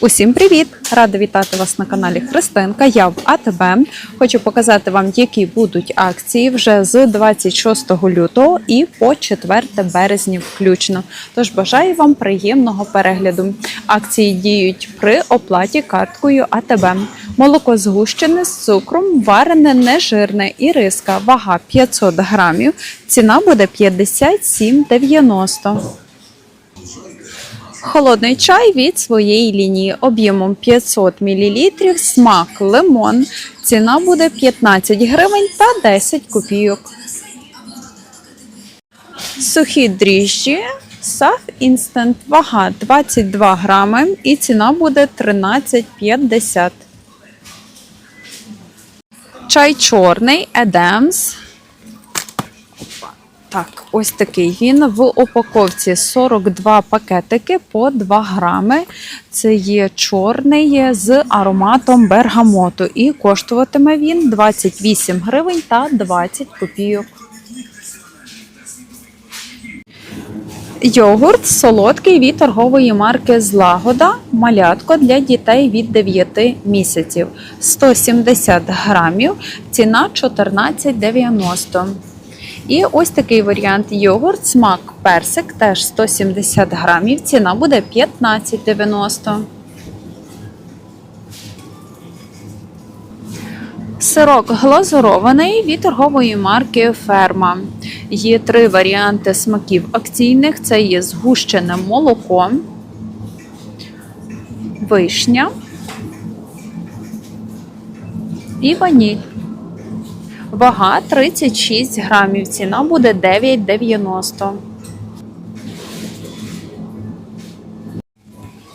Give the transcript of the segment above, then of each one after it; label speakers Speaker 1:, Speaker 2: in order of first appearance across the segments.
Speaker 1: Усім привіт! Рада вітати вас на каналі Христинка. Я в АТБ. Хочу показати вам, які будуть акції вже з 26 лютого і по 4 березня включно. Тож бажаю вам приємного перегляду. Акції діють при оплаті карткою АТБ. Молоко згущене з цукром, варене нежирне і риска. Вага 500 грамів. Ціна буде 57,90. Холодний чай від своєї лінії об'ємом 500 мл, смак лимон. Ціна буде 15 гривень та 10 копійок. Сухі дріжджі Саф Instant вага 22 грами і ціна буде 13,50. Чай чорний Едемс. Так, ось такий він в упаковці 42 пакетики по 2 грами. Це є чорний з ароматом бергамоту. І коштуватиме він 28 гривень та 20 копійок. Йогурт солодкий від торгової марки Злагода. Малятко для дітей від 9 місяців. 170 грамів, ціна 14,90. І ось такий варіант йогурт, смак персик, теж 170 грамів, ціна буде 15,90. Сирок глазурований від торгової марки Ферма. Є три варіанти смаків акційних: це є згущене молоко, вишня і ваніль. Вага 36 грамів. Ціна буде 9,90.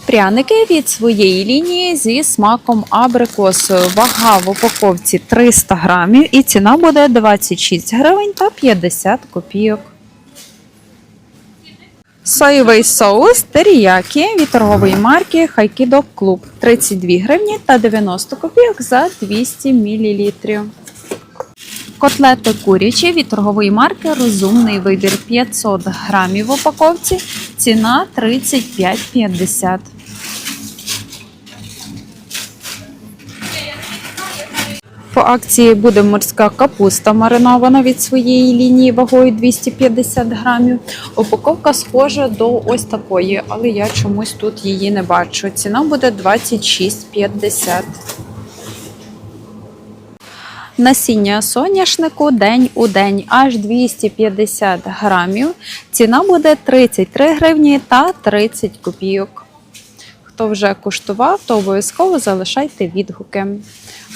Speaker 1: Пряники від своєї лінії зі смаком абрикосою. Вага в упаковці 300 грамів і ціна буде 26 гривень та 50 копійок. Соєвий соус теріякі від торгової марки Хайкідо Клуб 32 гривні та 90 копійок за 200 мл. Котлети курячі від торгової марки Розумний вибір 500 грамів в упаковці. Ціна 35,50. По акції буде морська капуста маринована від своєї лінії вагою 250 грамів. Упаковка схожа до ось такої, але я чомусь тут її не бачу. Ціна буде 26,50. Насіння соняшнику день у день аж 250 грамів. Ціна буде 33 гривні та 30 копійок. Хто вже куштував, то обов'язково залишайте відгуки.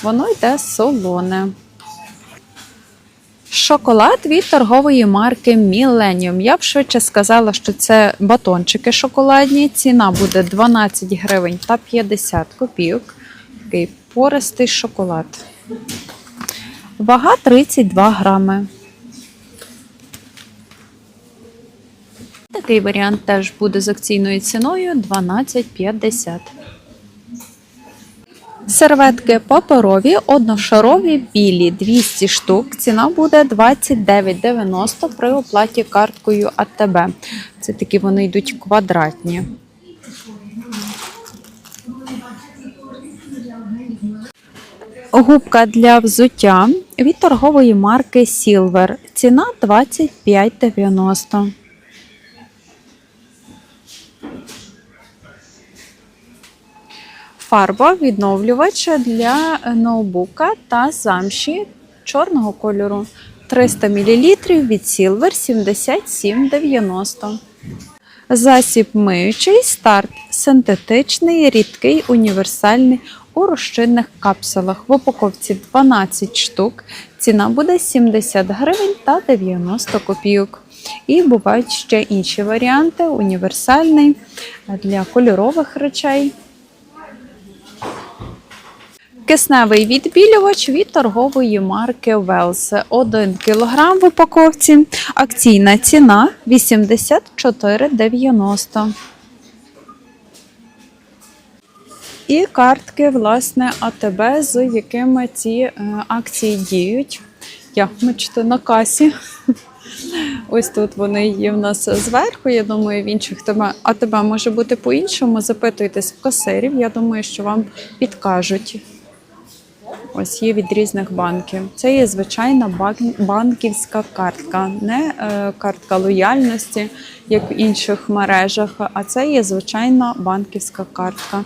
Speaker 1: Воно йде солоне. Шоколад від торгової марки Millennium. Я б швидше сказала, що це батончики шоколадні. Ціна буде 12 гривень та 50 копійок. Такий пористий шоколад. Вага 32 грами. Такий варіант теж буде з акційною ціною 12,50. Серветки паперові, одношарові, білі 200 штук. Ціна буде 29,90 при оплаті карткою АТБ. Це такі вони йдуть квадратні. Губка для взуття від торгової марки Silver. Ціна 25,90. Фарба відновлювач для ноутбука та замші чорного кольору. 300 мл від Silver 77,90. Засіб миючий старт синтетичний, рідкий, універсальний у розчинних капсулах. В упаковці 12 штук. Ціна буде 70 гривень та 90 копійок. І бувають ще інші варіанти: універсальний для кольорових речей. Кисневий відбілювач від торгової марки Wells. 1 кг в упаковці. Акційна ціна 84,90. І картки, власне, АТБ, з якими ці е, акції діють. Як бачите, на касі. Ось тут вони є в нас зверху. Я думаю, в інших тебе, а тебе може бути по-іншому. Запитуйтесь в касирів. Я думаю, що вам підкажуть. Ось є від різних банків. Це є звичайна банківська картка, не е, картка лояльності, як в інших мережах, а це є звичайна банківська картка.